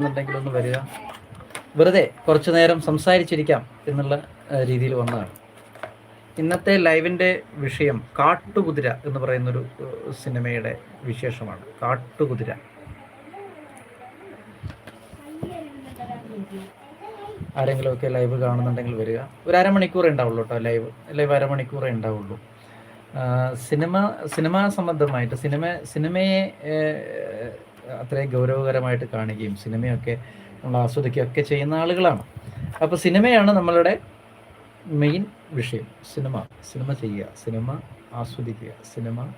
എന്നുണ്ടെങ്കിൽ ഒന്ന് വരിക. വെറുതെ കുറച്ചു നേരം സംസാരിച്ചിരിക്കാം എന്നുള്ള രീതിയിൽ വന്നതാണ്. ഇന്നത്തെ ലൈവിന്റെ വിഷയം കാട്ടുകുതിര എന്ന് പറയുന്നൊരു സിനിമയുടെ വിശേഷമാണ്. കാട്ടുകുതിര. ആരെങ്കിലുമൊക്കെ ലൈവ് കാണുന്നുണ്ടെങ്കിൽ വരിക. ഒരു അരമണിക്കൂറേ ഉണ്ടാവുള്ളൂ കേട്ടോ ലൈവ്. ലൈവ് അരമണിക്കൂറേ ഉണ്ടാവുള്ളൂ. സിനിമ സിനിമാ സംബന്ധമായിട്ട് സിനിമ സിനിമയെ അത്രയും ഗൗരവകരമായിട്ട് കാണുകയും സിനിമയൊക്കെ നമ്മൾ ആസ്വദിക്കുകയൊക്കെ ചെയ്യുന്ന ആളുകളാണ്. അപ്പോൾ സിനിമയാണ് നമ്മളുടെ മെയിൻ വിഷയം. സിനിമ. സിനിമ ചെയ്യുക. സിനിമ ആസ്വദിക്കുക. സിനിമ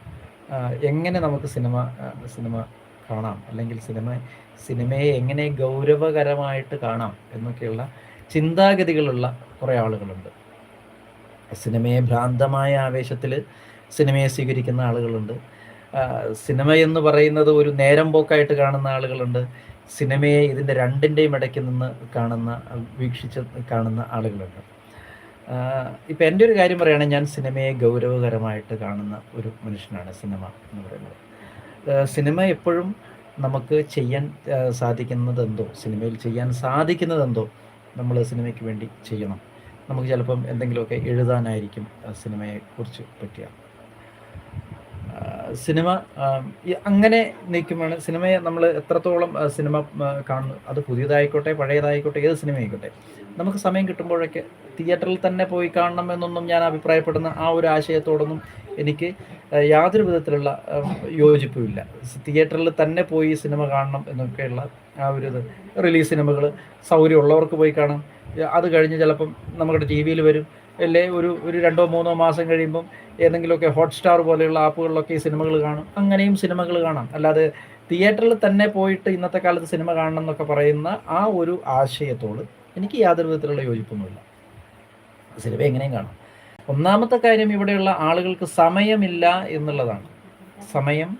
എങ്ങനെ നമുക്ക് സിനിമ സിനിമ കാണാം? അല്ലെങ്കിൽ സിനിമ സിനിമയെ എങ്ങനെ ഗൗരവകരമായിട്ട് കാണാം? എന്നൊക്കെയുള്ള ചിന്താഗതികളുള്ള കുറേ ആളുകളുണ്ട്. സിനിമയെ ഭ്രാന്തമായ ആവേശത്തിൽ സിനിമയെ സ്വീകരിക്കുന്ന ആളുകളുണ്ട്. സിനിമ എന്ന് പറയുന്നത് ഒരു നേരം പോക്കായിട്ട് കാണുന്ന ആളുകളുണ്ട്. സിനിമയെ ഇതിന്റെ രണ്ടിന്റെയും ഇടയ്ക്ക് നിന്ന് കാണുന്ന വീക്ഷിച്ച് കാണുന്ന ആളുകളുണ്ട്. ഇപ്പം എന്റെ ഒരു കാര്യം പറയുകയാണെങ്കിൽ ഞാൻ സിനിമയെ ഗൗരവകരമായിട്ട് കാണുന്ന ഒരു മനുഷ്യനാണ് സിനിമ എന്ന് പറയുന്നത്. സിനിമ എപ്പോഴും നമുക്ക് ചെയ്യാൻ ആ, സാധിക്കുന്നത് എന്തോ സിനിമയിൽ ചെയ്യാൻ സാധിക്കുന്നത് എന്തോ നമ്മൾ സിനിമയ്ക്ക് വേണ്ടി ചെയ്യണം. നമുക്ക് ചിലപ്പം എന്തെങ്കിലുമൊക്കെ എഴുതാനായിരിക്കും സിനിമയെക്കുറിച്ച് പറ്റുക ആ, സിനിമ അങ്ങനെ നിൽക്കുമ്പോൾ സിനിമയെ നമ്മൾ എത്രത്തോളം സിനിമ കാണുന്നു. അത് പുതിയതായിക്കോട്ടെ പഴയതായിക്കോട്ടെ ഏത് സിനിമ ആയിക്കോട്ടെ നമുക്ക് സമയം കിട്ടുമ്പോഴൊക്കെ തിയേറ്ററിൽ തന്നെ പോയി കാണണം എന്നൊന്നും ഞാൻ അഭിപ്രായപ്പെടുന്ന ആ ഒരു ആശയത്തോടൊന്നും എനിക്ക് യാതൊരു വിധത്തിലുള്ള യോജിപ്പുമില്ല. തിയേറ്ററിൽ തന്നെ പോയി സിനിമ കാണണം എന്നൊക്കെയുള്ള ആ ഒരു ഇത്. റിലീസ് സിനിമകൾ സൗകര്യമുള്ളവർക്ക് പോയി കാണാം. അത് കഴിഞ്ഞ് ചിലപ്പം നമ്മുടെ ടി വിയിൽ വരും. അല്ലേ ഒരു ഒരു രണ്ടോ മൂന്നോ മാസം കഴിയുമ്പം ഏതെങ്കിലുമൊക്കെ ഹോട്ട്സ്റ്റാർ പോലെയുള്ള ആപ്പുകളിലൊക്കെ ഈ സിനിമകൾ കാണും. അങ്ങനെയും സിനിമകൾ കാണാം. അല്ലാതെ തിയേറ്ററിൽ തന്നെ പോയിട്ട് ഇന്നത്തെ കാലത്ത് സിനിമ കാണണം എന്നൊക്കെ പറയുന്ന ആ ഒരു ആശയത്തോട് എനിക്ക് യാതൊരു വിധത്തിലുള്ള യോജിപ്പൊന്നുമില്ല. സിനിമ എങ്ങനെയും കാണാം. ഒന്നാമത്തെ കാര്യം ഇവിടെയുള്ള ആളുകൾക്ക് സമയമില്ല എന്നുള്ളതാണ്. സമയം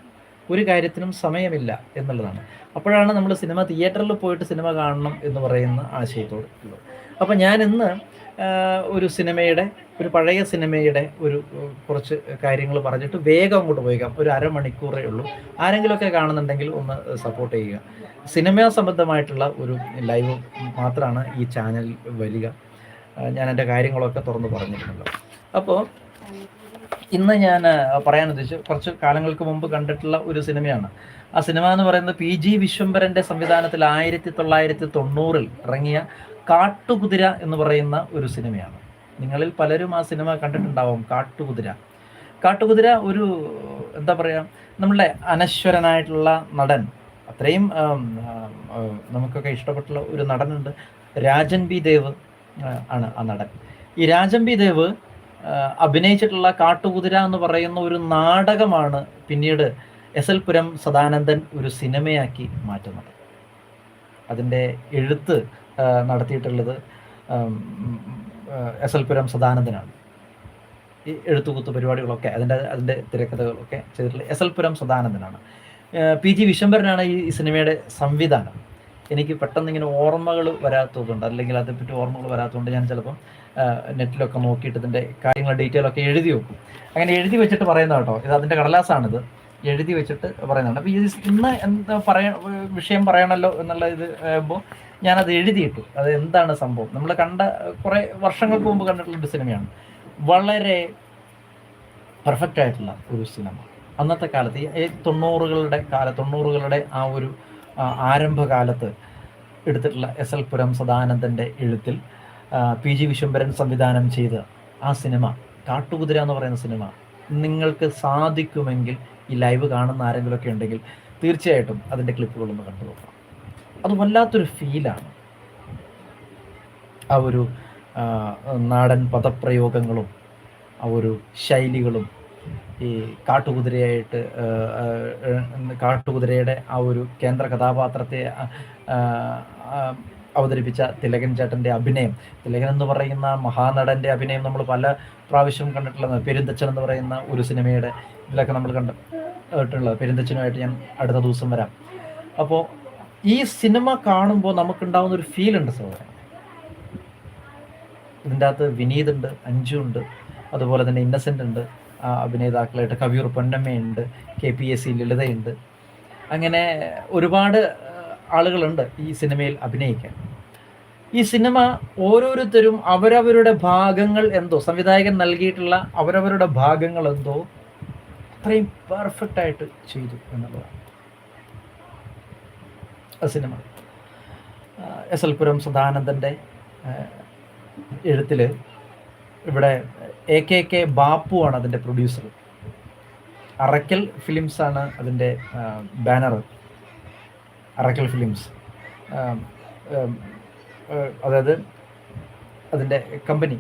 ഒരു കാര്യത്തിനും സമയമില്ല എന്നുള്ളതാണ്. അപ്പോഴാണ് നമ്മൾ സിനിമ തിയേറ്ററിൽ പോയിട്ട് സിനിമ കാണണം എന്ന് പറയുന്ന ആശയത്തോട് ഉള്ളത്. അപ്പോൾ ഞാൻ ഇന്ന് ഒരു സിനിമയുടെ ഒരു പഴയ സിനിമയുടെ ഒരു കുറച്ച് കാര്യങ്ങൾ പറഞ്ഞിട്ട് വേഗം അങ്ങോട്ട് പോയേക്കാം. ഒരു അരമണിക്കൂറേ ഉള്ളൂ. ആരെങ്കിലുമൊക്കെ കാണുന്നുണ്ടെങ്കിൽ ഒന്ന് സപ്പോർട്ട് ചെയ്യുക. സിനിമ സംബന്ധമായിട്ടുള്ള ഒരു ലൈവ് മാത്രമാണ് ഈ ചാനൽ വരിക ഞാൻ എന്റെ കാര്യങ്ങളൊക്കെ തുറന്ന് പറഞ്ഞിട്ടുണ്ട് അപ്പോൾ ഇന്ന് ഞാൻ പറയാൻ ഉദ്ദേശിച്ചു കുറച്ച് കാലങ്ങൾക്ക് മുമ്പ് കണ്ടിട്ടുള്ള ഒരു സിനിമയാണ്. ആ സിനിമ എന്ന് പറയുന്നത് പി ജി വിശ്വംഭരന്റെ സംവിധാനത്തിൽ ആയിരത്തി തൊള്ളായിരത്തി തൊണ്ണൂറിൽ ഇറങ്ങിയ കാട്ടുകുതിര എന്ന് പറയുന്ന ഒരു സിനിമയാണ്. നിങ്ങളിൽ പലരും ആ സിനിമ കണ്ടിട്ടുണ്ടാവും കാട്ടുകുതിര. കാട്ടുകുതിര ഒരു എന്താ പറയുക നമ്മളുടെ അനശ്വരനായിട്ടുള്ള നടൻ. അത്രയും നമുക്കൊക്കെ ഇഷ്ടപ്പെട്ടുള്ള ഒരു നടനുണ്ട്. രാജൻ ബി ദേവ് ആണ് ആ നടൻ. ഈ രാജൻ ബി ദേവ് അഭിനയിച്ചിട്ടുള്ള കാട്ടുകുതിര എന്ന് പറയുന്ന ഒരു നാടകമാണ് പിന്നീട് എസ് എൽ പുരം സദാനന്ദൻ ഒരു സിനിമയാക്കി മാറ്റുന്നത്. അതിന്റെ എഴുത്ത് നടത്തിയിട്ടുള്ളത് എസ് എൽ പുരം സദാനന്ദനാണ്. ഈ എഴുത്തുകുത്ത് പരിപാടികളൊക്കെ അതിന്റെ അതിന്റെ തിരക്കഥകളൊക്കെ ചെയ്തിട്ടുള്ള എസ് എൽ പുരം സദാനന്ദനാണ്. പി ജി വിശ്വംഭരനാണ് ഈ സിനിമയുടെ സംവിധാനം. എനിക്ക് പെട്ടെന്ന് ഇങ്ങനെ ഓർമ്മകൾ വരാത്തതുകൊണ്ട് അല്ലെങ്കിൽ അതേപ്പറ്റി ഓർമ്മകൾ വരാത്തതുകൊണ്ട് ഞാൻ ചിലപ്പം നെറ്റിലൊക്കെ നോക്കിയിട്ട് ഇതിന്റെ കാര്യങ്ങൾ ഡീറ്റെയിൽ ഒക്കെ എഴുതി വെക്കും. അങ്ങനെ എഴുതി വെച്ചിട്ട് പറയുന്ന കേട്ടോ ഇത് അതിന്റെ കടലാസാണിത്. എഴുതി വെച്ചിട്ട് പറയുന്നതാണ്. അപ്പോൾ ഈ ഇന്ന് എന്താ പറയ വിഷയം പറയണല്ലോ എന്നുള്ള ഇത് ആകുമ്പോൾ ഞാനത് എഴുതിയിട്ടു. അത് എന്താണ് സംഭവം? നമ്മൾ കണ്ട കുറേ വർഷങ്ങൾക്ക് മുമ്പ് കണ്ടിട്ടുള്ള ഒരു സിനിമയാണ്. വളരെ പെർഫെക്റ്റ് ആയിട്ടുള്ള ഒരു സിനിമ. അന്നത്തെ കാലത്ത് ഈ തൊണ്ണൂറുകളുടെ കാല തൊണ്ണൂറുകളുടെ ആ ഒരു ആരംഭകാലത്ത് എടുത്തിട്ടുള്ള എസ് എൽ പുരം സദാനന്ദന്റെ എഴുത്തിൽ പി ജി വിശ്വംഭരൻ സംവിധാനം ചെയ്ത ആ സിനിമ കാട്ടുകുതിര എന്ന് പറയുന്ന സിനിമ നിങ്ങൾക്ക് സാധിക്കുമെങ്കിൽ ഈ ലൈവ് കാണുന്ന ആരെങ്കിലുമൊക്കെ ഉണ്ടെങ്കിൽ തീർച്ചയായിട്ടും അതിന്റെ ക്ലിപ്പുകളൊന്ന് കണ്ടു നോക്കണം അത് വല്ലാത്തൊരു ഫീലാണ് ആ ഒരു നാടൻ പദപ്രയോഗങ്ങളും ആ ഒരു ശൈലികളും ഈ കാട്ടുകുതിരയായിട്ട് കാട്ടുകുതിരയുടെ ആ ഒരു കേന്ദ്ര കഥാപാത്രത്തെ അവതരിപ്പിച്ച തിലകൻ ചേട്ടന്റെ അഭിനയം. തിലകൻ എന്ന് പറയുന്ന മഹാനടന്റെ അഭിനയം നമ്മൾ പല പ്രാവശ്യം കണ്ടിട്ടുള്ളത്. പെരുന്തച്ചൻ എന്ന് പറയുന്ന ഒരു സിനിമയുടെ ഇതിലൊക്കെ നമ്മൾ കണ്ടിട്ടുള്ളത് പെരുന്തച്ചനുമായിട്ട് ഞാൻ അടുത്ത ദിവസം വരാം. അപ്പോൾ ഈ സിനിമ കാണുമ്പോൾ നമുക്കുണ്ടാവുന്ന ഒരു ഫീൽ ഉണ്ട് സഹോദരൻ ഇതിന്റെ അകത്ത് വിനീത് ഉണ്ട് അഞ്ജു ഉണ്ട് അതുപോലെ തന്നെ ഇന്നസെന്റ് ഉണ്ട് അഭിനേതാക്കളായിട്ട് കവിയൂർ പൊന്നമ്മയുണ്ട് കെ പി എസ് സി ലളിതയുണ്ട്. അങ്ങനെ ഒരുപാട് ആളുകളുണ്ട് ഈ സിനിമയിൽ അഭിനയിക്കാൻ. ഈ സിനിമ ഓരോരുത്തരും അവരവരുടെ ഭാഗങ്ങൾ എന്തോ സംവിധായകൻ നൽകിയിട്ടുള്ള അവരവരുടെ ഭാഗങ്ങൾ എന്തോ അത്രയും പെർഫെക്റ്റ് ആയിട്ട് ചെയ്തു എന്നുള്ളതാണ്. സിനിമ. എസ് എൽ പുരം സദാനന്ദന്റെ എഴുത്തിൽ ഇവിടെ എ കെ കെ ബാപ്പു ആണ് അതിന്റെ പ്രൊഡ്യൂസർ അറക്കൽ ഫിലിംസ് ആണ് അതിന്റെ ബാനർ അറക്കൽ ഫിലിംസ് അതായത് അതിന്റെ കമ്പനി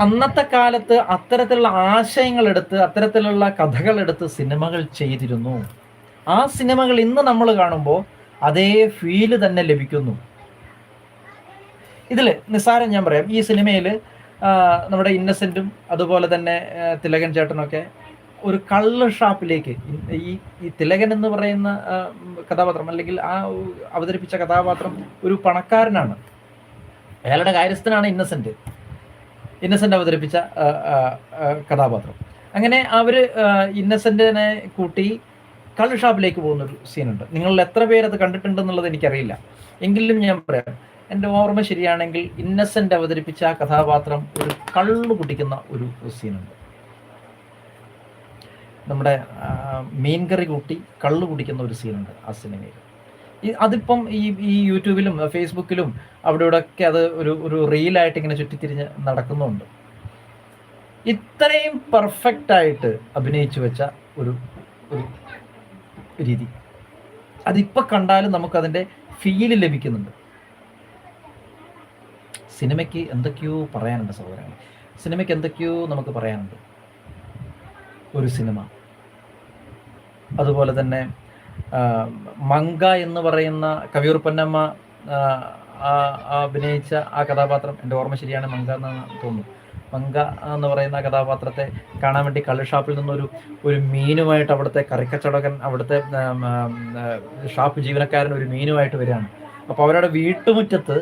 അന്നത്തെ കാലത്ത് അത്തരത്തിലുള്ള ആശയങ്ങൾ എടുത്ത് അത്തരത്തിലുള്ള കഥകൾ എടുത്ത് സിനിമകൾ ചെയ്തിരുന്നു. ആ സിനിമകൾ ഇന്ന് നമ്മൾ കാണുമ്പോൾ അതേ ഫീൽ തന്നെ ലഭിക്കുന്നു. ഇതിൽ നിസ്സാരം ഞാൻ പറയാം. ഈ സിനിമയിൽ നമ്മുടെ ഇന്നസെന്റും അതുപോലെ തന്നെ തിലകൻ ചേട്ടനൊക്കെ ഒരു കള്ള് ഷാപ്പിലേക്ക് ഈ ഈ തിലകൻ എന്ന് പറയുന്ന കഥാപാത്രം അല്ലെങ്കിൽ ആ അവതരിപ്പിച്ച കഥാപാത്രം ഒരു പണക്കാരനാണ്. അയാളുടെ കാര്യസ്ഥനാണ് ഇന്നസെന്റ്. ഇന്നസെന്റ് അവതരിപ്പിച്ച കഥാപാത്രം. അങ്ങനെ അവർ ഇന്നസെന്റിനെ കൂട്ടി കള്ള് ഷാപ്പിലേക്ക് പോകുന്നൊരു സീനുണ്ട് നിങ്ങളിൽ എത്ര പേരത് കണ്ടിട്ടുണ്ടെന്നുള്ളത് എനിക്കറിയില്ല. എങ്കിലും ഞാൻ പറയാം എന്റെ ഓർമ്മ ശരിയാണെങ്കിൽ ഇന്നസെന്റ് അവതരിപ്പിച്ച ആ കഥാപാത്രം ഒരു കള്ളു കുടിക്കുന്ന ഒരു സീനുണ്ട് നമ്മുടെ മീൻകറി കൂട്ടി കള്ളു കുടിക്കുന്ന ഒരു സീനുണ്ട് ആ സിനിമയിൽ അതിപ്പം ഈ ഈ യൂട്യൂബിലും ഫേസ്ബുക്കിലും അവിടെ ഇവിടെ ഒക്കെ അത് ഒരു ഒരു റീലായിട്ട് ഇങ്ങനെ ചുറ്റിത്തിരിഞ്ഞ് നടക്കുന്നുണ്ട്. ഇത്രയും പെർഫെക്റ്റ് ആയിട്ട് അഭിനയിച്ചു വെച്ച ഒരു രീതി. അതിപ്പോൾ കണ്ടാലും നമുക്കതിന്റെ ഫീൽ ലഭിക്കുന്നുണ്ട്. സിനിമയ്ക്ക് എന്തൊക്കെയോ പറയാനുണ്ട് സഹോദരങ്ങൾ സിനിമയ്ക്ക് എന്തൊക്കെയോ നമുക്ക് പറയാനുണ്ട്. ഒരു സിനിമ. അതുപോലെ തന്നെ മങ്ക എന്ന് പറയുന്ന കവിയൂർ പൊന്നമ്മ അഭിനയിച്ച ആ കഥാപാത്രം എന്റെ ഓർമ്മ ശരിയാണ് മങ്ക എന്നാണ് തോന്നുന്നു. മങ്ക എന്ന് പറയുന്ന കഥാപാത്രത്തെ കാണാൻ വേണ്ടി കള്ളുഷാപ്പിൽ നിന്നൊരു ഒരു മീനുമായിട്ട് അവിടുത്തെ കറിക്കച്ചടകൻ അവിടുത്തെ ഷാപ്പ് ജീവനക്കാരൻ ഒരു മീനുമായിട്ട് വരികയാണ്. അപ്പോൾ അവരുടെ വീട്ടുമുറ്റത്ത്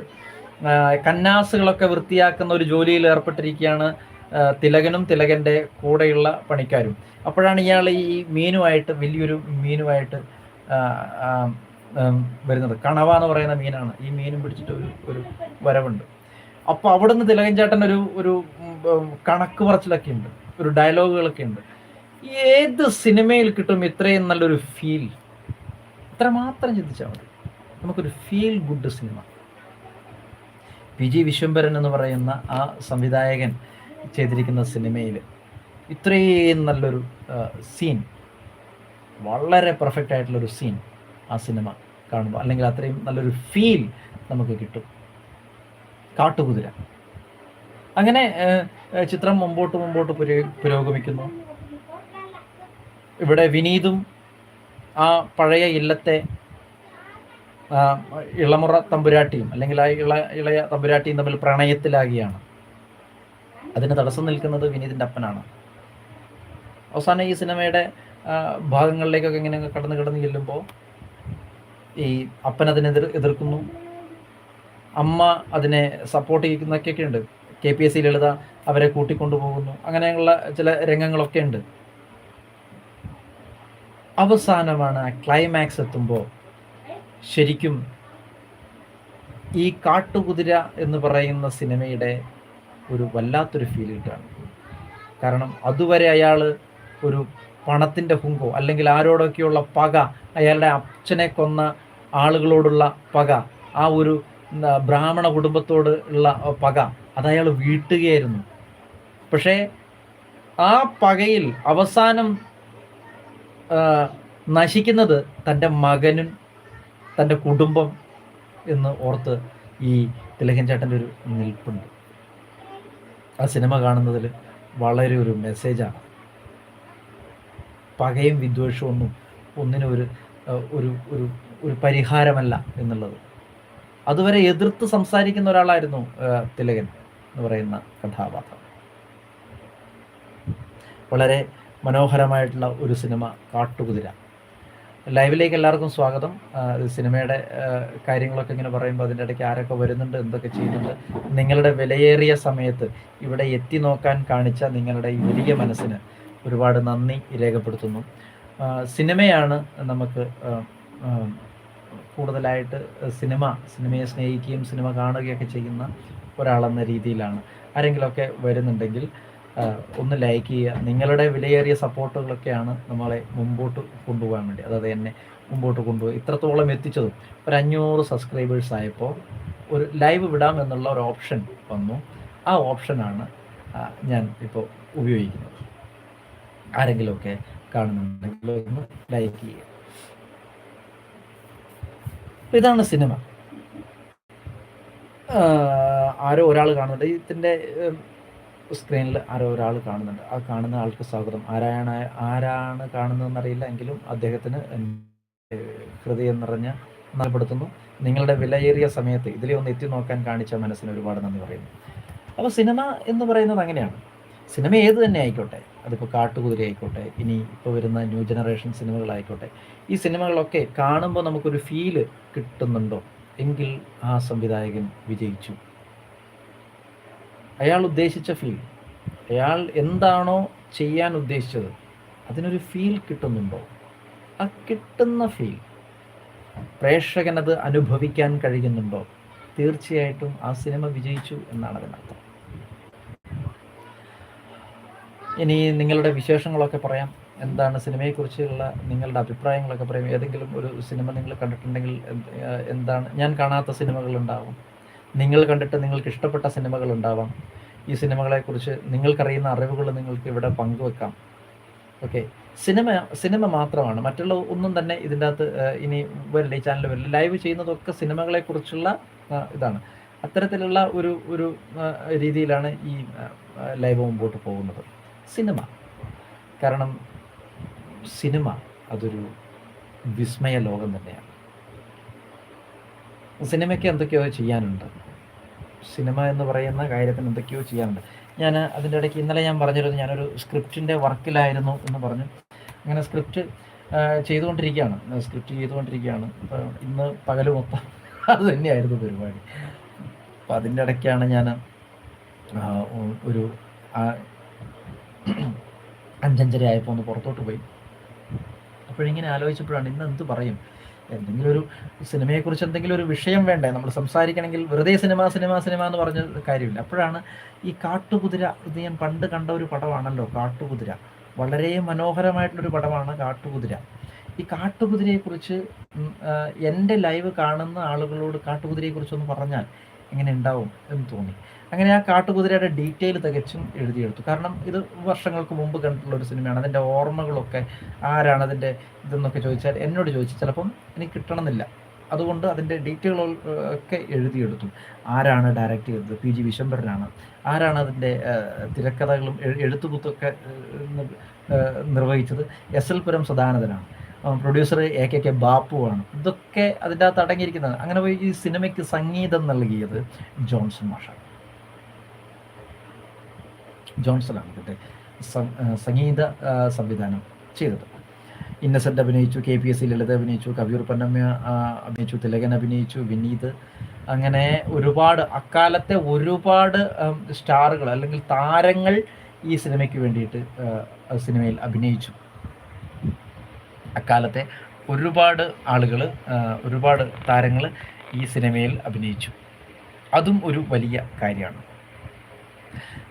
കന്നാസുകളൊക്കെ വൃത്തിയാക്കുന്ന ഒരു ജോലിയിൽ ഏർപ്പെട്ടിരിക്കുകയാണ് തിലകനും തിലകന്റെ കൂടെയുള്ള പണിക്കാരും. അപ്പോഴാണ് ഇയാൾ ഈ മീനുമായിട്ട് വലിയൊരു മീനുമായിട്ട് വരുന്നത്. കണവ എന്ന് പറയുന്ന മീനാണ്. ഈ മീനും പിടിച്ചിട്ട് ഒരു ഒരു വരവുണ്ട്. അപ്പോൾ അവിടുന്ന് തിലകൻ ചേട്ടൻ ഒരു ഒരു കണക്ക് പറച്ചിലൊക്കെ ഉണ്ട്. ഒരു ഡയലോഗുകളൊക്കെ ഉണ്ട്. ഏത് സിനിമയിൽ കിട്ടും ഇത്രയും നല്ലൊരു ഫീൽ ഇത്ര മാത്രം ചിന്തിച്ചാൽ മതി. നമുക്കൊരു feel good cinema P G Viswambharan എന്ന് പറയുന്ന ആ സംവിധായകൻ ചെയ്തിരിക്കുന്ന സിനിമയിൽ ഇത്രയും നല്ലൊരു സീൻ വളരെ പെർഫെക്റ്റ് ആയിട്ടുള്ളൊരു സീൻ ആ സിനിമ കാണുമ്പോൾ അല്ലെങ്കിൽ അത്രയും നല്ലൊരു ഫീൽ നമുക്ക് കിട്ടും. കാട്ടുകുതിര. അങ്ങനെ ചിത്രം മുമ്പോട്ട് മുമ്പോട്ട് പുരോഗമിക്കുന്നു. ഇവിടെ വിനീതും ആ പഴയ ഇല്ലത്തെ ഇളമുറ തമ്പുരാട്ടിയും അല്ലെങ്കിൽ ആ ഇള ഇളയ തമ്പുരാട്ടിയും തമ്മിൽ പ്രണയത്തിലാകിയാണ്. അതിന് തടസ്സം നിൽക്കുന്നത് വിനീതിന്റെ അപ്പനാണ്. അവസാനം ഈ സിനിമയുടെ ഭാഗങ്ങളിലേക്കൊക്കെ ഇങ്ങനെ കടന്നു കടന്ന് ചെല്ലുമ്പോൾ ഈ അപ്പൻ അതിനെ എതിർക്കുന്നു. അമ്മ അതിനെ സപ്പോർട്ട് ചെയ്യുന്നൊക്കെ ഉണ്ട്. K P S C Lalitha അവരെ കൂട്ടിക്കൊണ്ടുപോകുന്നു. അങ്ങനെയുള്ള ചില രംഗങ്ങളൊക്കെ ഉണ്ട്. അവസാനമാണ് ക്ലൈമാക്സ് എത്തുമ്പോൾ ശരിക്കും ഈ കാട്ടുകുതിര എന്ന് പറയുന്ന സിനിമയുടെ ഒരു വല്ലാത്തൊരു ഫീൽ കിട്ടുകയാണ്. കാരണം അതുവരെ അയാൾ ഒരു പണത്തിന്റെ ഹുങ്കോ അല്ലെങ്കിൽ ആരോടൊക്കെയുള്ള പക അയാളുടെ അച്ഛനെ കൊന്ന ആളുകളോടുള്ള പക ആ ഒരു ബ്രാഹ്മണ കുടുംബത്തോട് ഉള്ള പക. അത് അയാൾ വീട്ടുകയായിരുന്നു. പക്ഷേ ആ പകയിൽ അവസാനം നശിക്കുന്നത് തന്റെ മകനും തന്റെ കുടുംബം എന്ന് ഓർത്ത് ഈ തിലകൻ ചേട്ടന്റെ ഒരു നിൽപ്പുണ്ട്. ആ സിനിമ കാണുന്നതിൽ വളരെ ഒരു മെസ്സേജാണ് പകയും വിദ്വേഷവും ഒന്നും ഒന്നിനും ഒരു ഒരു ഒരു പരിഹാരമല്ല എന്നുള്ളത്. അതുവരെ എതിർത്ത് സംസാരിക്കുന്ന ഒരാളായിരുന്നു തിലകൻ എന്ന് പറയുന്ന കഥാപാത്രം. വളരെ മനോഹരമായിട്ടുള്ള ഒരു സിനിമ കാട്ടുകുതിര. ലൈവിലേക്ക് എല്ലാവർക്കും സ്വാഗതം. സിനിമയുടെ കാര്യങ്ങളൊക്കെ ഇങ്ങനെ പറയുമ്പോൾ അതിന്റെ ഇടയ്ക്ക് ആരൊക്കെ വരുന്നുണ്ട് എന്തൊക്കെ ചെയ്യുന്നുണ്ട് നിങ്ങളുടെ വിലയേറിയ സമയത്ത് ഇവിടെ എത്തി നോക്കാൻ കാണിച്ച നിങ്ങളുടെ ഈ വലിയ മനസ്സിന് ഒരുപാട് നന്ദി രേഖപ്പെടുത്തുന്നു. സിനിമയാണ് നമുക്ക് കൂടുതലായിട്ട് സിനിമ സിനിമയെ സ്നേഹിക്കുകയും സിനിമ കാണുകയൊക്കെ ചെയ്യുന്ന ഒരാളെന്ന രീതിയിലാണ്. ആരെങ്കിലുമൊക്കെ വരുന്നുണ്ടെങ്കിൽ ഒന്ന് ലൈക്ക് ചെയ്യുക. നിങ്ങളുടെ വിലയേറിയ സപ്പോർട്ടുകളൊക്കെയാണ് നമ്മളെ മുമ്പോട്ട് കൊണ്ടുപോകാൻ വേണ്ടി അതായത് എന്നെ മുമ്പോട്ട് കൊണ്ടുപോയി. ഇത്രത്തോളം എത്തിച്ചതും ഒരു അഞ്ഞൂറ് സബ്സ്ക്രൈബേഴ്സ് ആയപ്പോൾ ഒരു ലൈവ് വിടാം എന്നുള്ള ഒരു ഓപ്ഷൻ വന്നു. ആ ഓപ്ഷനാണ് ഞാൻ ഇപ്പോൾ ഉപയോഗിക്കുന്നത്. ആരെങ്കിലുമൊക്കെ കാണുന്നുണ്ടെങ്കിൽ ഒന്ന് ലൈക്ക് ചെയ്യുക. ഇതാണ് സിനിമ. ആരോ ഒരാൾ കാണുന്നുണ്ട്. ഇതിന്റെ സ്ക്രീനിൽ ആരോ ഒരാൾ കാണുന്നുണ്ട്. ആ കാണുന്ന ആൾക്ക് സ്വാഗതം. ആരാണ് ആരാണ് കാണുന്നതെന്ന് അറിയില്ല എങ്കിലും അദ്ദേഹത്തിന് ഹൃദയം നിറഞ്ഞ നന്ദിപ്പെടുത്തുന്നു. നിങ്ങളുടെ വിലയേറിയ സമയത്ത് ഇതിലെ ഒന്ന് എത്തി നോക്കാൻ കാണിച്ച മനസ്സിന് ഒരുപാട് നന്ദി പറയുന്നു. അപ്പോൾ സിനിമ എന്ന് പറയുന്നത് അങ്ങനെയാണ്. സിനിമ ഏത് തന്നെ ആയിക്കോട്ടെ. അതിപ്പോൾ കാട്ടുകുതിരി ആയിക്കോട്ടെ ഇനി ഇപ്പോൾ വരുന്ന ന്യൂ ജനറേഷൻ സിനിമകളായിക്കോട്ടെ. ഈ സിനിമകളൊക്കെ കാണുമ്പോൾ നമുക്കൊരു ഫീൽ കിട്ടുന്നുണ്ടോ? എങ്കിൽ ആ സംവിധായകൻ വിജയിച്ചു. അയാൾ ഉദ്ദേശിച്ച ഫീൽ അയാൾ എന്താണോ ചെയ്യാൻ ഉദ്ദേശിച്ചത് അതിനൊരു ഫീൽ കിട്ടുന്നുണ്ടോ? ആ കിട്ടുന്ന ഫീൽ പ്രേക്ഷകനത് അനുഭവിക്കാൻ കഴിയുന്നുണ്ടോ? തീർച്ചയായിട്ടും ആ സിനിമ വിജയിച്ചു എന്നാണ് അതിനർത്ഥം. ഇനി നിങ്ങളുടെ വിശേഷങ്ങളൊക്കെ പറയാം. എന്താണ് സിനിമയെക്കുറിച്ചുള്ള നിങ്ങളുടെ അഭിപ്രായങ്ങളൊക്കെ പറയും. ഏതെങ്കിലും ഒരു സിനിമ നിങ്ങൾ കണ്ടിട്ടുണ്ടെങ്കിൽ എന്താണ് ഞാൻ കാണാത്ത സിനിമകൾ ഉണ്ടാവും. നിങ്ങൾ കണ്ടിട്ട് നിങ്ങൾക്ക് ഇഷ്ടപ്പെട്ട സിനിമകൾ ഉണ്ടാവാം. ഈ സിനിമകളെക്കുറിച്ച് നിങ്ങൾക്കറിയുന്ന അറിവുകൾ നിങ്ങൾക്ക് ഇവിടെ പങ്കുവെക്കാം. ഓക്കെ. സിനിമ സിനിമ മാത്രമാണ്. മറ്റുള്ള ഒന്നും തന്നെ ഇതിന്റെ അകത്ത് ഇനി വരില്ല. ഈ ചാനൽ വരില്ല. ലൈവ് ചെയ്യുന്നതൊക്കെ സിനിമകളെക്കുറിച്ചുള്ള ഇതാണ്. അത്തരത്തിലുള്ള ഒരു ഒരു രീതിയിലാണ് ഈ ലൈവ് മുമ്പോട്ട് പോകുന്നത്. സിനിമ. കാരണം സിനിമ അതൊരു വിസ്മയ ലോകം തന്നെയാണ്. സിനിമയ്ക്ക് എന്തൊക്കെയോ ചെയ്യാനുണ്ട്. സിനിമ എന്ന് പറയുന്ന കാര്യത്തിന് എന്തൊക്കെയോ ചെയ്യാനുണ്ട്. ഞാൻ അതിന്റെ ഇടയ്ക്ക് ഇന്നലെ ഞാൻ പറഞ്ഞിരുന്നു ഞാനൊരു സ്ക്രിപ്റ്റിന്റെ വർക്കിലായിരുന്നു എന്ന് പറഞ്ഞു. അങ്ങനെ സ്ക്രിപ്റ്റ് ചെയ്തുകൊണ്ടിരിക്കുകയാണ്. സ്ക്രിപ്റ്റ് ചെയ്തുകൊണ്ടിരിക്കുകയാണ്. അപ്പോൾ ഇന്ന് പകൽ മൊത്തം അത് തന്നെയായിരുന്നു പരിപാടി. അപ്പോൾ അതിന്റെ ഇടയ്ക്കാണ് ഞാൻ ഒരു അഞ്ചഞ്ചര ആയപ്പോൾ ഒന്ന് പുറത്തോട്ട് പോയി. അപ്പോഴിങ്ങനെ ആലോചിച്ചപ്പോഴാണ് ഇന്ന് എന്ത് പറയും? എന്തെങ്കിലും ഒരു സിനിമയെക്കുറിച്ച് എന്തെങ്കിലും ഒരു വിഷയം വേണ്ടേ? നമ്മൾ സംസാരിക്കണമെങ്കിൽ വെറുതെ സിനിമ സിനിമ സിനിമ എന്ന് പറഞ്ഞ കാര്യമില്ല. അപ്പോഴാണ് ഈ കാട്ടുകുതിര ഇത് ഞാൻ പണ്ട് കണ്ട ഒരു പടമാണല്ലോ കാട്ടുകുതിര. വളരെ മനോഹരമായിട്ടുള്ളൊരു പടമാണ് കാട്ടുകുതിര. ഈ കാട്ടുകുതിരയെക്കുറിച്ച് എന്റെ ലൈവ് കാണുന്ന ആളുകളോട് കാട്ടുകുതിരയെക്കുറിച്ചൊന്ന് പറഞ്ഞാൽ എങ്ങനെ ഉണ്ടാവും എന്ന് തോന്നി. അങ്ങനെ ആ കാട്ടുകുതിരയുടെ ഡീറ്റെയിൽ തികച്ചും എഴുതിയെടുത്തു. കാരണം ഇത് വർഷങ്ങൾക്ക് മുമ്പ് കണ്ടിട്ടുള്ള ഒരു സിനിമയാണ്. അതിന്റെ ഓർമ്മകളൊക്കെ ആരാണ് അതിന്റെ ഇതെന്നൊക്കെ ചോദിച്ചാൽ എന്നോട് ചോദിച്ചു ചിലപ്പം എനിക്ക് കിട്ടണമെന്നില്ല. അതുകൊണ്ട് അതിന്റെ ഡീറ്റെയിൽ ഒക്കെ എഴുതിയെടുത്തു. ആരാണ് ഡയറക്റ്റ് ചെയ്തത്? പി ജി വിശ്വംഭരനാണ് ആരാണ് അതിന്റെ തിരക്കഥകളും എഴു- എഴുത്തുകുത്തൊക്കെ നിർവഹിച്ചത്? എസ് എൽ പുരം സദാനന്ദനാണ്. പ്രൊഡ്യൂസർ എ കെ കെ ബാപ്പുവാണ്. ഇതൊക്കെ അതിന്റെ അകത്ത് അടങ്ങിയിരിക്കുന്നത്. അങ്ങനെ പോയി ഈ സിനിമയ്ക്ക് സംഗീതം നൽകിയത് ജോൺസൺ മാഷാണ്. ജോൺസണാണ് ഇതിന്റെ സംഗീത സംവിധാനം ചെയ്തത്. ഇന്നസെന്റ് അഭിനയിച്ചു K P S C Lalitha അഭിനയിച്ചു കവിയൂർ പൊന്നമ്മ അഭിനയിച്ചു തിലകൻ അഭിനയിച്ചു വിനീത്. അങ്ങനെ ഒരുപാട് അക്കാലത്തെ ഒരുപാട് സ്റ്റാറുകൾ അല്ലെങ്കിൽ താരങ്ങൾ ഈ സിനിമയ്ക്ക് വേണ്ടിയിട്ട് സിനിമയിൽ അഭിനയിച്ചു. അക്കാലത്തെ ഒരുപാട് ആളുകൾ ഒരുപാട് താരങ്ങൾ ഈ സിനിമയിൽ അഭിനയിച്ചു. അതും ഒരു വലിയ കാര്യമാണ്.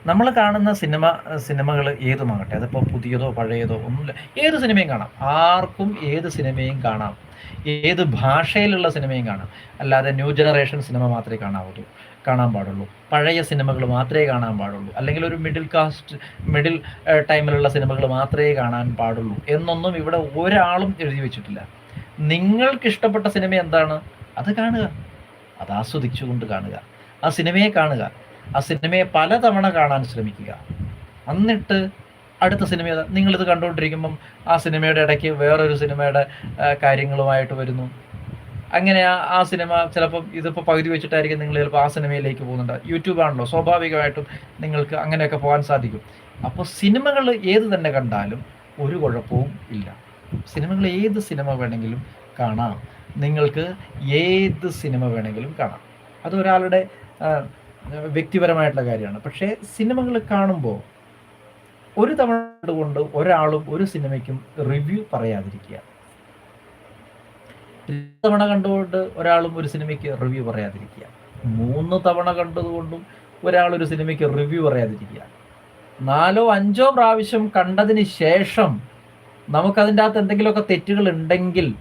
നമ്മൾ കാണുന്ന സിനിമ സിനിമകൾ ഏതുമാകട്ടെ അതിപ്പോൾ പുതിയതോ പഴയതോ ഒന്നുമില്ല. ഏത് സിനിമയും കാണാം. ആർക്കും ഏത് സിനിമയും കാണാം. ഏത് ഭാഷയിലുള്ള സിനിമയും കാണാം. അല്ലാതെ ന്യൂ ജനറേഷൻ സിനിമ മാത്രമേ കാണാവുള്ളൂ കാണാൻ പാടുള്ളൂ. പഴയ സിനിമകൾ മാത്രമേ കാണാൻ പാടുള്ളൂ. അല്ലെങ്കിൽ ഒരു മിഡിൽ കാസ്റ്റ് മിഡിൽ ടൈമിലുള്ള സിനിമകൾ മാത്രമേ കാണാൻ പാടുള്ളൂ എന്നൊന്നും ഇവിടെ ഒരാളും എഴുതി വെച്ചിട്ടില്ല. നിങ്ങൾക്ക് ഇഷ്ടപ്പെട്ട സിനിമ എന്താണ്? അത് കാണുക. അത് ആസ്വദിച്ചുകൊണ്ട് കാണുക. ആ സിനിമയെ കാണുക. ആ സിനിമയെ പലതവണ കാണാൻ ശ്രമിക്കുക. എന്നിട്ട് അടുത്ത സിനിമ? നിങ്ങളിത് കണ്ടുകൊണ്ടിരിക്കുമ്പം ആ സിനിമയുടെ ഇടയ്ക്ക് വേറൊരു സിനിമയുടെ കാര്യങ്ങളുമായിട്ട് വരുന്നു. അങ്ങനെ ആ സിനിമ ചിലപ്പം ഇതിപ്പോൾ പകുതി വെച്ചിട്ടായിരിക്കും നിങ്ങൾ ചിലപ്പോൾ ആ സിനിമയിലേക്ക് പോകുന്നുണ്ട്. യൂട്യൂബാണല്ലോ സ്വാഭാവികമായിട്ടും നിങ്ങൾക്ക് അങ്ങനെയൊക്കെ പോകാൻ സാധിക്കും. അപ്പോൾ സിനിമകൾ ഏത് തന്നെ കണ്ടാലും ഒരു കുഴപ്പവും ഇല്ല. സിനിമകൾ ഏത് സിനിമ വേണമെങ്കിലും കാണാം. നിങ്ങൾക്ക് ഏത് സിനിമ വേണമെങ്കിലും കാണാം. അത് ഒരാളുടെ വ്യക്തിപരമായിട്ടുള്ള കാര്യമാണ്. പക്ഷേ സിനിമകൾ കാണുമ്പോൾ ഒരു തവണ കൊണ്ട് ഒരാളും ഒരു സിനിമയ്ക്കും റിവ്യൂ പറയാതിരിക്കുക. തവണ കണ്ടുകൊണ്ട് ഒരാളും ഒരു സിനിമയ്ക്ക് റിവ്യൂ പറയാതിരിക്കുക. മൂന്ന് തവണ കണ്ടതുകൊണ്ടും ഒരാൾ ഒരു സിനിമയ്ക്ക് റിവ്യൂ പറയാതിരിക്കുക. നാലോ അഞ്ചോ പ്രാവശ്യം കണ്ടതിന് ശേഷം നമുക്കതിന്റെ അകത്ത് എന്തെങ്കിലുമൊക്കെ തെറ്റുകൾ ഉണ്ടെങ്കിൽ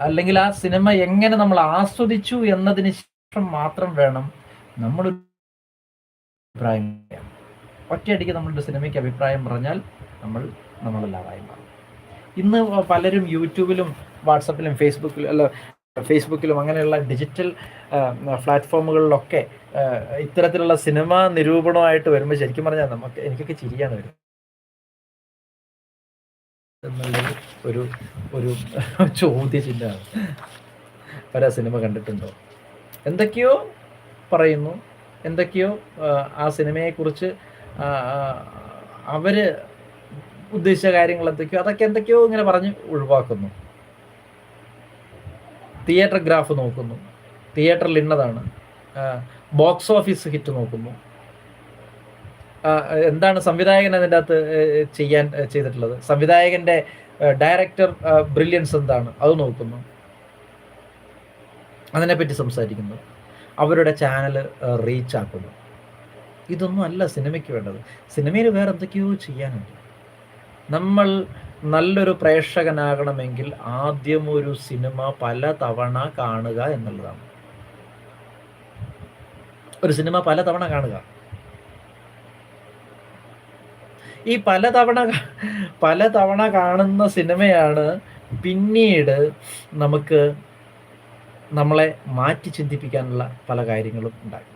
അല്ലെങ്കിൽ ആ സിനിമ എങ്ങനെ നമ്മൾ ആസ്വദിച്ചു എന്നതിന് ശേഷം മാത്രം വേണം നമ്മൾ അഭിപ്രായം ഒറ്റയടിക്ക് നമ്മളുടെ സിനിമയ്ക്ക് അഭിപ്രായം പറഞ്ഞാൽ നമ്മൾ നമ്മളല്ലാതായി മാറും. ഇന്ന് പലരും യൂട്യൂബിലും വാട്സപ്പിലും ഫേസ്ബുക്കിലും അല്ല ഫേസ്ബുക്കിലും അങ്ങനെയുള്ള ഡിജിറ്റൽ പ്ലാറ്റ്ഫോമുകളിലൊക്കെ ഇത്തരത്തിലുള്ള സിനിമ നിരൂപണമായിട്ട് വരുമ്പോൾ ശരിക്കും പറഞ്ഞാൽ നമുക്ക് എനിക്കൊക്കെ ചിരിയാണ് വരും എന്നുള്ളത് ഒരു ഒരു ചോദ്യചിഹ്നമാണ് ഒരാ സിനിമ കണ്ടിട്ടുണ്ടോ? എന്തൊക്കെയോ പറയുന്നു. എന്തൊക്കെയോ ആ സിനിമയെക്കുറിച്ച് അവർ ഉദ്ദേശിച്ച കാര്യങ്ങൾ എന്തൊക്കെയോ അതൊക്കെ എന്തൊക്കെയോ ഇങ്ങനെ പറഞ്ഞ് ഒഴിവാക്കുന്നു. തിയേറ്റർ ഗ്രാഫ് നോക്കുന്നു. തിയേറ്ററിൽ ഇന്നതാണ്. ബോക്സ് ഓഫീസ് ഹിറ്റ് നോക്കുന്നു. എന്താണ് സംവിധായകൻ അതിന്റെ അകത്ത് ചെയ്യാൻ ചെയ്തിട്ടുള്ളത്? സംവിധായകന്റെ ഡയറക്ടർ ബ്രില്യൻസ് എന്താണ്? അത് നോക്കുന്നു. അതിനെപ്പറ്റി സംസാരിക്കുന്നു. അവരുടെ ചാനൽ റീച്ച് ആക്കുന്നു. ഇതൊന്നും അല്ല സിനിമയ്ക്ക് വേണ്ടത്. സിനിമയിൽ വേറെ എന്തൊക്കെയോ ചെയ്യാനുണ്ട്. നമ്മൾ നല്ലൊരു പ്രേക്ഷകനാകണമെങ്കിൽ ആദ്യം ഒരു സിനിമ പല തവണ കാണുക എന്നുള്ളതാണ്. ഒരു സിനിമ പല തവണ കാണുക. ഈ പലതവണ പലതവണ കാണുന്ന സിനിമയാണ് പിന്നീട് നമുക്ക് നമ്മളെ മാറ്റി ചിന്തിപ്പിക്കാനുള്ള പല കാര്യങ്ങളും ഉണ്ടാകും.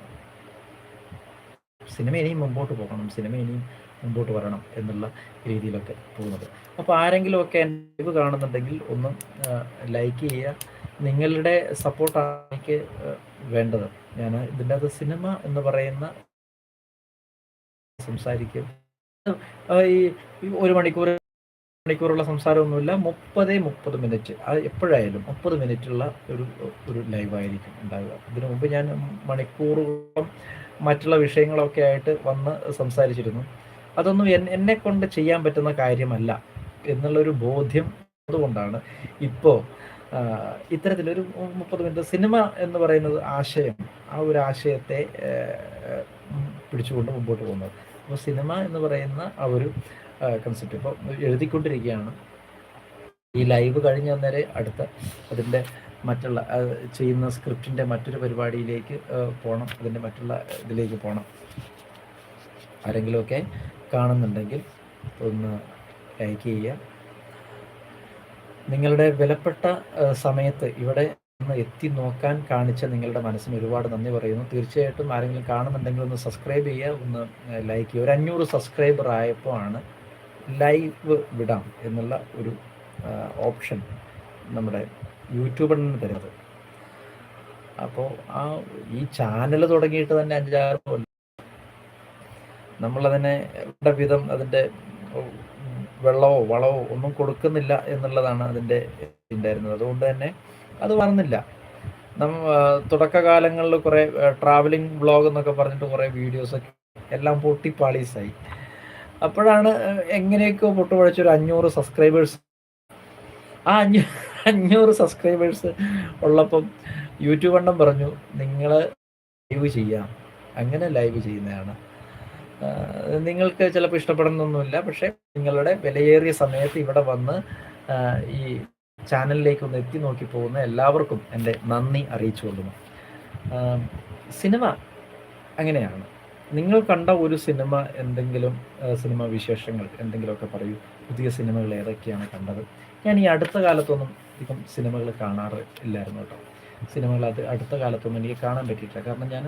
സിനിമ ഇനിയും മുമ്പോട്ട് പോകണം സിനിമ ഇനിയും മുമ്പോട്ട് വരണം എന്നുള്ള രീതിയിലൊക്കെ പോകുന്നത്. അപ്പോൾ ആരെങ്കിലുമൊക്കെ ലൈവ് കാണുന്നുണ്ടെങ്കിൽ ഒന്ന് ലൈക്ക് ചെയ്യുക. നിങ്ങളുടെ സപ്പോർട്ടാണ് എനിക്ക് വേണ്ടത്. ഞാൻ ഇതിന്റെ അത് സിനിമ എന്ന് പറയുന്ന സംസാരിക്കും. ഈ ഒരു മണിക്കൂർ മണിക്കൂറുള്ള സംസാരമൊന്നുമില്ല. മുപ്പതേ മുപ്പത് മിനിറ്റ്. അത് എപ്പോഴായാലും മുപ്പത് മിനിറ്റുള്ള ഒരു ഒരു ലൈവായിരിക്കും ഉണ്ടാവുക. ഇതിനു മുമ്പ് ഞാൻ മണിക്കൂറുകളും മറ്റുള്ള വിഷയങ്ങളൊക്കെ ആയിട്ട് വന്ന് സംസാരിച്ചിരുന്നു. അതൊന്നും എന്നെ കൊണ്ട് ചെയ്യാൻ പറ്റുന്ന കാര്യമല്ല എന്നുള്ളൊരു ബോധ്യം അതുകൊണ്ടാണ്. ഇപ്പോൾ ഇത്തരത്തിലൊരു മുപ്പത് മിനിറ്റ് സിനിമ എന്ന് പറയുന്നത് ആശയം ആ ഒരു ആശയത്തെ പിടിച്ചുകൊണ്ട് മുമ്പോട്ട് പോകുന്നത്. അപ്പോൾ സിനിമ എന്ന് പറയുന്ന ആ ഒരു കൺസെപ്റ്റ് ഇപ്പോൾ എഴുതിക്കൊണ്ടിരിക്കുകയാണ്. ഈ ലൈവ് കഴിഞ്ഞ നേരെ അടുത്ത അതിന്റെ മറ്റുള്ള ചെയ്യുന്ന സ്ക്രിപ്റ്റിന്റെ മറ്റൊരു പരിപാടിയിലേക്ക് പോകണം അതിന്റെ മറ്റുള്ള ഇതിലേക്ക് പോകണം ആരെങ്കിലുമൊക്കെ കാണുന്നുണ്ടെങ്കിൽ ഒന്ന് ലൈക്ക് ചെയ്യുക. നിങ്ങളുടെ വിലപ്പെട്ട സമയത്ത് ഇവിടെ എത്തി നോക്കാൻ കാണിച്ച നിങ്ങളുടെ മനസ്സിന് ഒരുപാട് നന്ദി പറയുന്നു. തീർച്ചയായിട്ടും ആരെങ്കിലും കാണുന്നുണ്ടെങ്കിൽ ഒന്ന് സബ്സ്ക്രൈബ് ചെയ്യുക. ഒന്ന് ലൈക്ക് ചെയ്യുക. ഒരു അഞ്ഞൂറ് സബ്സ്ക്രൈബർ ആയപ്പോൾ ആണ് ലൈവ് വിടാം എന്നുള്ള ഒരു ഓപ്ഷൻ നമ്മുടെ യൂട്യൂബറിന് തരുന്നത്. അപ്പോൾ ആ ഈ ചാനൽ തുടങ്ങിയിട്ട് തന്നെ അഞ്ചാറ് കൊല്ലം. നമ്മളതിനെ വിധം അതിന്റെ വെള്ളമോ വളമോ ഒന്നും കൊടുക്കുന്നില്ല എന്നുള്ളതാണ് അതിന്റെ ഉണ്ടായിരുന്നത്. അതുകൊണ്ട് തന്നെ അത് വന്നില്ല. നമ്മ തുടക്കകാലങ്ങളിൽ കുറേ ട്രാവലിംഗ് ബ്ലോഗ് എന്നൊക്കെ പറഞ്ഞിട്ട് കുറേ വീഡിയോസൊക്കെ എല്ലാം പൊട്ടി പാളീസായി അപ്പോഴാണ് എങ്ങനെയൊക്കെയോ പൊട്ടുപഴച്ചൊരു അഞ്ഞൂറ് സബ്സ്ക്രൈബേഴ്സ് ആ അഞ്ഞൂ അഞ്ഞൂറ് സബ്സ്ക്രൈബേഴ്സ് ഉള്ളപ്പം യൂട്യൂബ് എണ്ണം പറഞ്ഞു നിങ്ങൾ ലൈവ് ചെയ്യാം. അങ്ങനെ ലൈവ് ചെയ്യുന്നതാണ്. നിങ്ങൾക്ക് ചിലപ്പോൾ ഇഷ്ടപ്പെടുന്നൊന്നുമില്ല പക്ഷേ നിങ്ങളുടെ വിലയേറിയ സമയത്ത് ഇവിടെ വന്ന് ഈ ചാനലിലേക്ക് ഒന്ന് എത്തി നോക്കി പോകുന്ന എല്ലാവർക്കും എന്റെ നന്ദി അറിയിച്ചു കൊള്ളുന്നു സിനിമ അങ്ങനെയാണ്. നിങ്ങൾ കണ്ട ഒരു സിനിമ എന്തെങ്കിലും സിനിമ വിശേഷങ്ങൾ എന്തെങ്കിലുമൊക്കെ പറയൂ. പുതിയ സിനിമകൾ ഏതൊക്കെയാണ് കണ്ടത്? ഞാൻ ഈ അടുത്ത കാലത്തൊന്നും അധികം സിനിമകൾ കാണാറ് ഇല്ലായിരുന്നു കേട്ടോ. സിനിമകൾ അത് അടുത്ത കാലത്തൊന്നും എനിക്ക് കാണാൻ പറ്റിയിട്ടില്ല. കാരണം ഞാൻ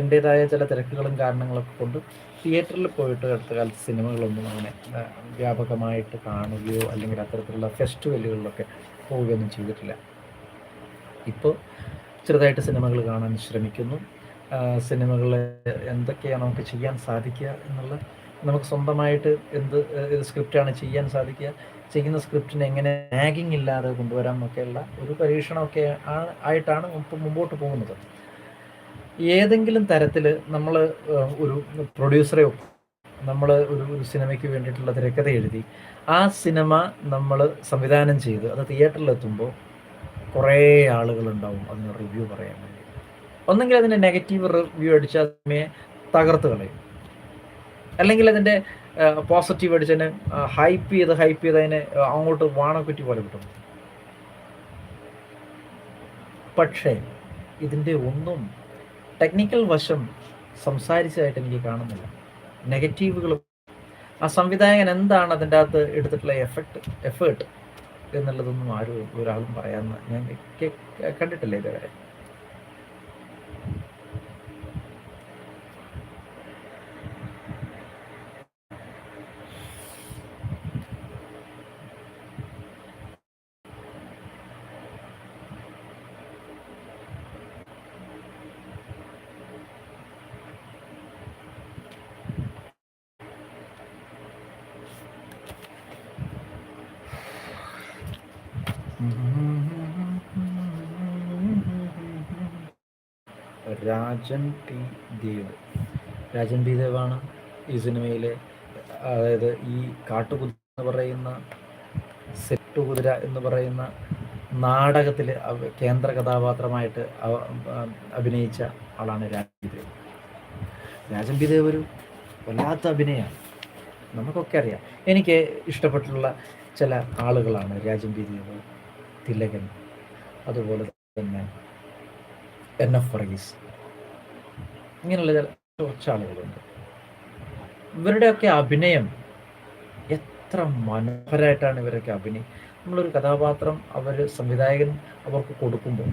എന്റേതായ ചില തിരക്കുകളും കാരണങ്ങളൊക്കെ കൊണ്ട് തിയേറ്ററിൽ പോയിട്ട് അടുത്ത കാലത്ത് സിനിമകളൊന്നും അങ്ങനെ വ്യാപകമായിട്ട് കാണുകയോ അല്ലെങ്കിൽ അത്തരത്തിലുള്ള ഫെസ്റ്റിവലുകളിലൊക്കെ പോവുകയൊന്നും ചെയ്തിട്ടില്ല. ഇപ്പോൾ ചെറുതായിട്ട് സിനിമകൾ കാണാൻ ശ്രമിക്കുന്നു. സിനിമകൾ എന്തൊക്കെയാണ് നമുക്ക് ചെയ്യാൻ സാധിക്കുക എന്നുള്ള നമുക്ക് സ്വന്തമായിട്ട് എന്ത് സ്ക്രിപ്റ്റാണ് ചെയ്യാൻ സാധിക്കുക. ചെയ്യുന്ന സ്ക്രിപ്റ്റിനെ എങ്ങനെ ലാഗിങ് ഇല്ലാതെ കൊണ്ടുവരാം എന്നൊക്കെയുള്ള ഒരു പരീക്ഷണമൊക്കെ ആയിട്ടാണ് മുമ്പോട്ട് പോകുന്നത്. ഏതെങ്കിലും തരത്തിൽ നമ്മൾ ഒരു പ്രൊഡ്യൂസറെയോ നമ്മൾ ഒരു ഒരു സിനിമയ്ക്ക് വേണ്ടിയിട്ടുള്ള തിരക്കഥ എഴുതി ആ സിനിമ നമ്മൾ സംവിധാനം ചെയ്ത് അത് തിയേറ്ററിലെത്തുമ്പോൾ കുറേ ആളുകളുണ്ടാവും അതിന് റിവ്യൂ പറയാൻ ഒന്നെങ്കിൽ അതിന്റെ നെഗറ്റീവ് റിവ്യൂ അടിച്ച് സിനിമയെ തകർത്ത് കളയും. അല്ലെങ്കിൽ അതിന്റെ പോസിറ്റീവ് അടിച്ചതിനെ ഹൈപ്പ് ചെയ്ത് ഹൈപ്പ് ചെയ്ത് അതിനെ അങ്ങോട്ട് വാണക്കുറ്റി പോലെ കിട്ടും പക്ഷേ ഇതിന്റെ ഒന്നും ടെക്നിക്കൽ വശം സംസാരിച്ചതായിട്ട് എനിക്ക് കാണുന്നില്ല. നെഗറ്റീവുകൾ ആ സംവിധായകൻ എന്താണ് അതിന്റെ അകത്ത് എടുത്തിട്ടുള്ള എഫക്ട് എഫേർട്ട് എന്നുള്ളതൊന്നും ആരും ഒരാളും പറയാമെന്ന് ഞാൻ കണ്ടിട്ടില്ല ഇതുവരെ. രാജൻ പി ദേവ്. രാജൻ പി ദേവാണ് ഈ സിനിമയിലെ അതായത് ഈ കാട്ടുകുതിര എന്ന് പറയുന്ന സെറ്റുകുതിര എന്ന് പറയുന്ന നാടകത്തിൽ കേന്ദ്ര കഥാപാത്രമായിട്ട് അഭിനയിച്ച ആളാണ് രാജൻ പി ദേവ്. രാജൻ പി ദേവ് ഒരു വല്ലാത്ത അഭിനയമാണ് നമുക്കൊക്കെ അറിയാം. എനിക്ക് ഇഷ്ടപ്പെട്ടുള്ള ചില ആളുകളാണ് രാജൻ പി ദേവ്. തിലകൻ. അതുപോലെ തന്നെ എൻ എഫ് വർഗീസ്. ഇങ്ങനെയുള്ള കുറച്ച് ആളുകളുണ്ട്. ഇവരുടെയൊക്കെ അഭിനയം എത്ര മനോഹരമായിട്ടാണ് ഇവരൊക്കെ അഭിനയം നമ്മളൊരു കഥാപാത്രം അവർ സംവിധായകൻ അവർക്ക് കൊടുക്കുമ്പോൾ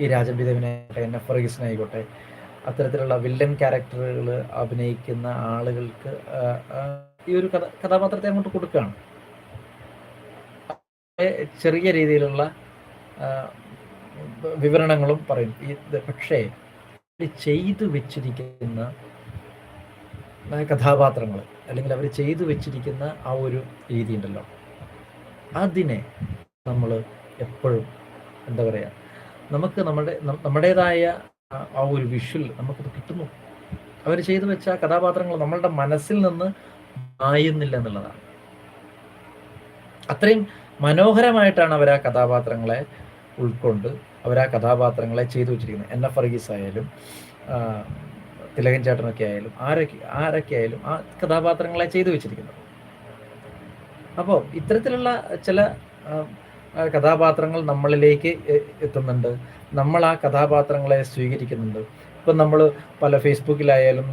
ഈ രാജൻ പിതാവിനായിക്കോട്ടെ എൻ എഫ് വർഗീസിനായിക്കോട്ടെ അത്തരത്തിലുള്ള വില്ലൻ ക്യാരക്ടറുകൾ അഭിനയിക്കുന്ന ആളുകൾക്ക് ഈ ഒരു കഥ കഥാപാത്രത്തെ അങ്ങോട്ട് കൊടുക്കുകയാണ്. ചെറിയ രീതിയിലുള്ള വിവരണങ്ങളും പറയും. പക്ഷേ ചെയ്തു വെച്ചിരിക്കുന്ന കഥാപാത്രങ്ങൾ അല്ലെങ്കിൽ അവർ ചെയ്തു വെച്ചിരിക്കുന്ന ആ ഒരു രീതി ഉണ്ടല്ലോ. അതിനെ നമ്മൾ എപ്പോഴും എന്താ പറയുക നമുക്ക് നമ്മുടെ നമ്മുടേതായ ആ ഒരു വിഷ്വൽ നമുക്കത് കിട്ടുന്നു. അവർ ചെയ്തു വെച്ച കഥാപാത്രങ്ങൾ നമ്മളുടെ മനസ്സിൽ നിന്ന് മായുന്നില്ല എന്നുള്ളതാണ്. അത്രയും മനോഹരമായിട്ടാണ് അവർ ആ കഥാപാത്രങ്ങളെ ഉൾക്കൊണ്ട് അവർ ആ കഥാപാത്രങ്ങളെ ചെയ്തു വെച്ചിരിക്കുന്നത്. എൻ എഫ് ഫർഗീസ് ആയാലും തിലകൻ ചേട്ടനൊക്കെ ആയാലും ആരൊക്കെ ആരൊക്കെ ആയാലും ആ കഥാപാത്രങ്ങളെ ചെയ്തു വെച്ചിരിക്കുന്നത്. അപ്പോൾ ഇത്തരത്തിലുള്ള ചില കഥാപാത്രങ്ങൾ നമ്മളിലേക്ക് എത്തുന്നുണ്ട്. നമ്മൾ ആ കഥാപാത്രങ്ങളെ സ്വീകരിക്കുന്നുണ്ട്. ഇപ്പം നമ്മൾ പല ഫേസ്ബുക്കിലായാലും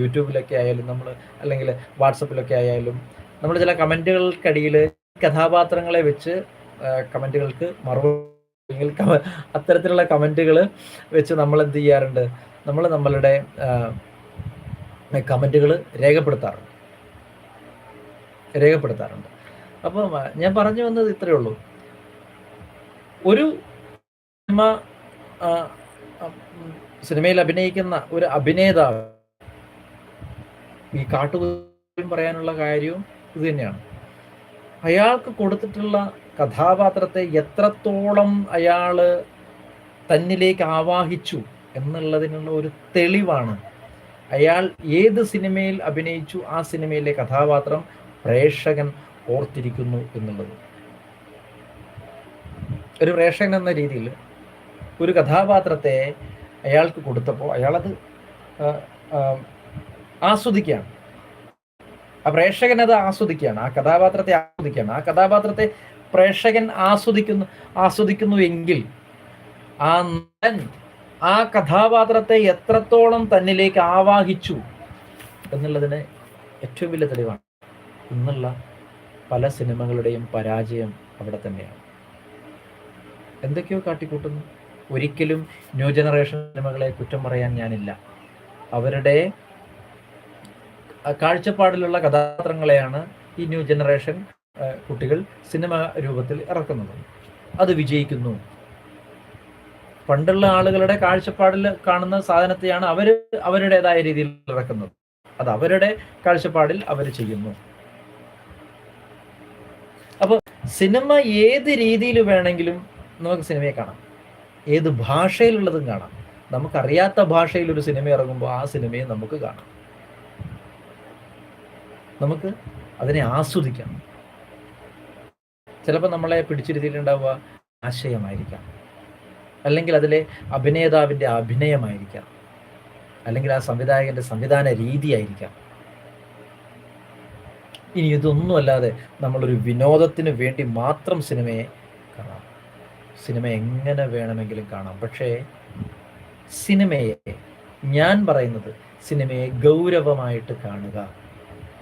യൂട്യൂബിലൊക്കെ ആയാലും നമ്മൾ അല്ലെങ്കിൽ വാട്സപ്പിലൊക്കെ ആയാലും നമ്മൾ ചില കമന്റുകൾക്കടിയിൽ കഥാപാത്രങ്ങളെ വെച്ച് കമന്റുകൾക്ക് മറുപടി അത്തരത്തിലുള്ള കമന്റുകൾ വെച്ച് നമ്മൾ എന്ത് ചെയ്യാറുണ്ട്? നമ്മൾ നമ്മളുടെ കമന്റുകൾ രേഖപ്പെടുത്താറുണ്ട്. രേഖപ്പെടുത്താറുണ്ട്. അപ്പോൾ ഞാൻ പറഞ്ഞു വന്നത് ഇത്രയേ ഉള്ളൂ. ഒരു സിനിമ സിനിമയിൽ അഭിനയിക്കുന്ന ഒരു അഭിനേതാവ് ഈ കാട്ടുകുതിരും പറയാനുള്ള കാര്യവും ഇത് തന്നെയാണ്. അയാൾക്ക് കൊടുത്തിട്ടുള്ള കഥാപാത്രത്തെ എത്രത്തോളം അയാൾ തന്നിലേക്ക് ആവാഹിച്ചു എന്നുള്ളതിനുള്ള ഒരു തെളിവാണ്. അയാൾ ഏത് സിനിമയിൽ അഭിനയിച്ചു ആ സിനിമയിലെ കഥാപാത്രം പ്രേക്ഷകൻ ഓർത്തിരിക്കുന്നു എന്നുള്ളത്. ഒരു പ്രേക്ഷകൻ എന്ന രീതിയിൽ ഒരു കഥാപാത്രത്തെ അയാൾക്ക് കൊടുത്തപ്പോൾ അയാളത് ആസ്വദിക്കുകയാണ്. ആ പ്രേക്ഷകൻ അത് ആസ്വദിക്കുകയാണ് ആ കഥാപാത്രത്തെ ആസ്വദിക്കുകയാണ്. ആ കഥാപാത്രത്തെ പ്രേക്ഷകൻ ആസ്വദിക്കുന്നു ആസ്വദിക്കുന്നു എങ്കിൽ ആ നടൻ ആ കഥാപാത്രത്തെ എത്രത്തോളം തന്നിലേക്ക് ആവാഹിച്ചു എന്നുള്ളതിന് ഏറ്റവും വലിയ തെളിവാണ്. ഇന്നുള്ള പല സിനിമകളുടെയും പരാജയം അവിടെ തന്നെയാണ്. എന്തൊക്കെയോ കാട്ടിക്കൂട്ടുന്നു. ഒരിക്കലും ന്യൂ ജനറേഷൻ സിനിമകളെ കുറ്റം പറയാൻ ഞാനില്ല. അവരുടെ കാഴ്ചപ്പാടിലുള്ള കഥാപാത്രങ്ങളെയാണ് ഈ ന്യൂ ജനറേഷൻ കുട്ടികൾ സിനിമ രൂപത്തിൽ ഇറക്കുന്നത്. അത് വിജയിക്കുന്നു. പണ്ടുള്ള ആളുകളുടെ കാഴ്ചപ്പാടിൽ കാണുന്ന സാധനത്തെയാണ് അവർ അവരുടേതായ രീതിയിൽ ഇറക്കുന്നത്. അത് അവരുടെ കാഴ്ചപ്പാടിൽ അവർ ചെയ്യുന്നു. അപ്പോൾ സിനിമ ഏത് രീതിയിൽ വേണമെങ്കിലും നമുക്ക് സിനിമയെ കാണാം. ഏത് ഭാഷയിലുള്ളതും കാണാം. നമുക്കറിയാത്ത ഭാഷയിൽ ഒരു സിനിമ ഇറങ്ങുമ്പോൾ ആ സിനിമയെ നമുക്ക് കാണാം. നമുക്ക് അതിനെ ആസ്വദിക്കാം. ചിലപ്പോൾ നമ്മളെ പിടിച്ചിരുത്തിയിട്ടുണ്ടാവുക ആശയമായിരിക്കാം. അല്ലെങ്കിൽ അതിലെ അഭിനേതാവിന്റെ അഭിനയമായിരിക്കാം. അല്ലെങ്കിൽ ആ സംവിധായകന്റെ സംവിധാന രീതിയായിരിക്കാം. ഇനി ഇതൊന്നുമല്ലാതെ നമ്മളൊരു വിനോദത്തിന് വേണ്ടി മാത്രം സിനിമയെ കാണാം. സിനിമ എങ്ങനെ വേണമെങ്കിലും കാണാം. പക്ഷേ സിനിമയെ ഞാൻ പറയുന്നത് സിനിമയെ ഗൗരവമായിട്ട് കാണുക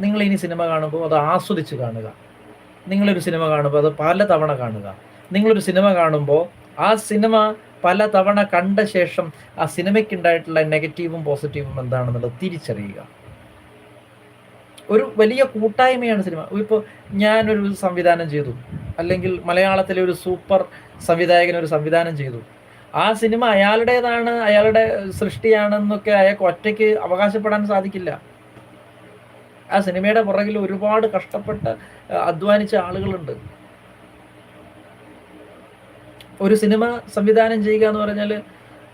നിങ്ങൾ ഇനി സിനിമ കാണുമ്പോൾ അത് ആസ്വദിച്ച് കാണുക. നിങ്ങളൊരു സിനിമ കാണുമ്പോൾ അത് പല തവണ കാണുക. നിങ്ങളൊരു സിനിമ കാണുമ്പോൾ ആ സിനിമ പല തവണ കണ്ട ശേഷം ആ സിനിമയ്ക്കുണ്ടായിട്ടുള്ള നെഗറ്റീവും പോസിറ്റീവും എന്താണെന്നുള്ളത് തിരിച്ചറിയുക. ഒരു വലിയ കൂട്ടായ്മയാണ് സിനിമ. ഇപ്പോൾ ഞാനൊരു സംവിധാനം ചെയ്തു. അല്ലെങ്കിൽ മലയാളത്തിലെ ഒരു സൂപ്പർ സംവിധായകൻ ഒരു സംവിധാനം ചെയ്തു. ആ സിനിമ അയാളുടേതാണ് അയാളുടെ സൃഷ്ടിയാണെന്നൊക്കെ അയാൾക്ക് ഒറ്റയ്ക്ക് അവകാശപ്പെടാൻ സാധിക്കില്ല. ആ സിനിമയുടെ പുറകിൽ ഒരുപാട് കഷ്ടപ്പെട്ട് അധ്വാനിച്ച ആളുകളുണ്ട്. ഒരു സിനിമ സംവിധാനം ചെയ്യുക എന്ന് പറഞ്ഞാൽ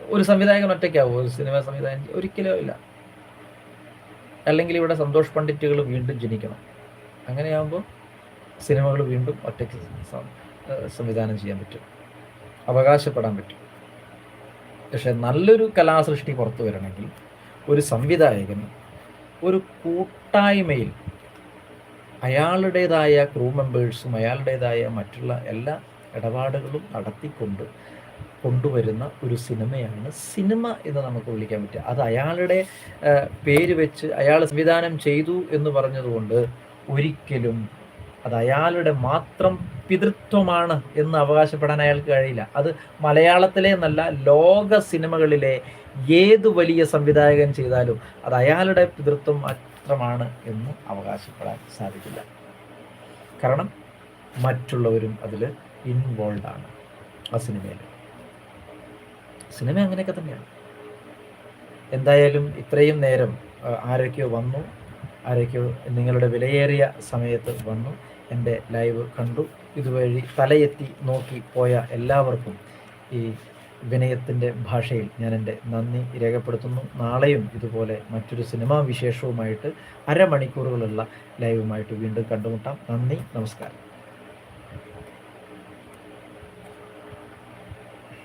ഒരു സംവിധായകൻ ഒറ്റയ്ക്കാവോ. ഒരു സിനിമ സംവിധാനം ഒരിക്കലും ഇല്ല. അല്ലെങ്കിൽ ഇവിടെ സന്തോഷ് പണ്ഡിറ്റുകൾ വീണ്ടും ജനിക്കണം. അങ്ങനെയാകുമ്പോൾ സിനിമകൾ വീണ്ടും ഒറ്റയ്ക്ക് സംവിധാനം ചെയ്യാൻ പറ്റും. അവകാശപ്പെടാൻ പറ്റും. പക്ഷെ നല്ലൊരു കലാസൃഷ്ടി പുറത്തു വരണമെങ്കിൽ ഒരു സംവിധായകൻ ഒരു കൂട്ടായ്മയിൽ അയാളുടേതായ ക്രൂ മെമ്പേഴ്സും അയാളുടേതായ മറ്റുള്ള എല്ലാ ഇടപാടുകളും നടത്തിക്കൊണ്ട് കൊണ്ടുവരുന്ന ഒരു സിനിമയാണ് സിനിമ എന്ന് നമുക്ക് വിളിക്കാൻ പറ്റുക. അത് അയാളുടെ പേര് വെച്ച് അയാൾ സംവിധാനം ചെയ്തു എന്ന് പറഞ്ഞതുകൊണ്ട് ഒരിക്കലും അത് അയാളുടെ മാത്രം പിതൃത്വമാണ് എന്ന് അവകാശപ്പെടാൻ അയാൾക്ക് കഴിയില്ല. അത് മലയാളത്തിലെ എന്നല്ല ലോക സിനിമകളിലെ ഏത് വലിയ സംവിധായകൻ ചെയ്താലും അത് അയാളുടെ പിതൃത്വം മാത്രമാണ് എന്ന് അവകാശപ്പെടാൻ സാധിക്കില്ല. കാരണം മറ്റുള്ളവരും അതിൽ ഇൻവോൾവ് ആണ് ആ സിനിമയിൽ സിനിമ അങ്ങനെയൊക്കെ തന്നെയാണ്. എന്തായാലും ഇത്രയും നേരം ആരൊക്കെയോ വന്നു ആരൊക്കെയോ നിങ്ങളുടെ വിലയേറിയ സമയത്ത് വന്നു എന്റെ ലൈവ് കണ്ടു ഇതുവഴി തലയെത്തി നോക്കി പോയ എല്ലാവർക്കും ഈ വിനയത്തിന്റെ ഭാഷയിൽ ഞാൻ എന്റെ നന്ദി രേഖപ്പെടുത്തുന്നു. നാളെയും ഇതുപോലെ മറ്റൊരു സിനിമാ വിശേഷവുമായിട്ട് അരമണിക്കൂറുകളുള്ള ലൈവുമായിട്ട് വീണ്ടും കണ്ടുമുട്ടാം. നന്ദി നമസ്കാരം.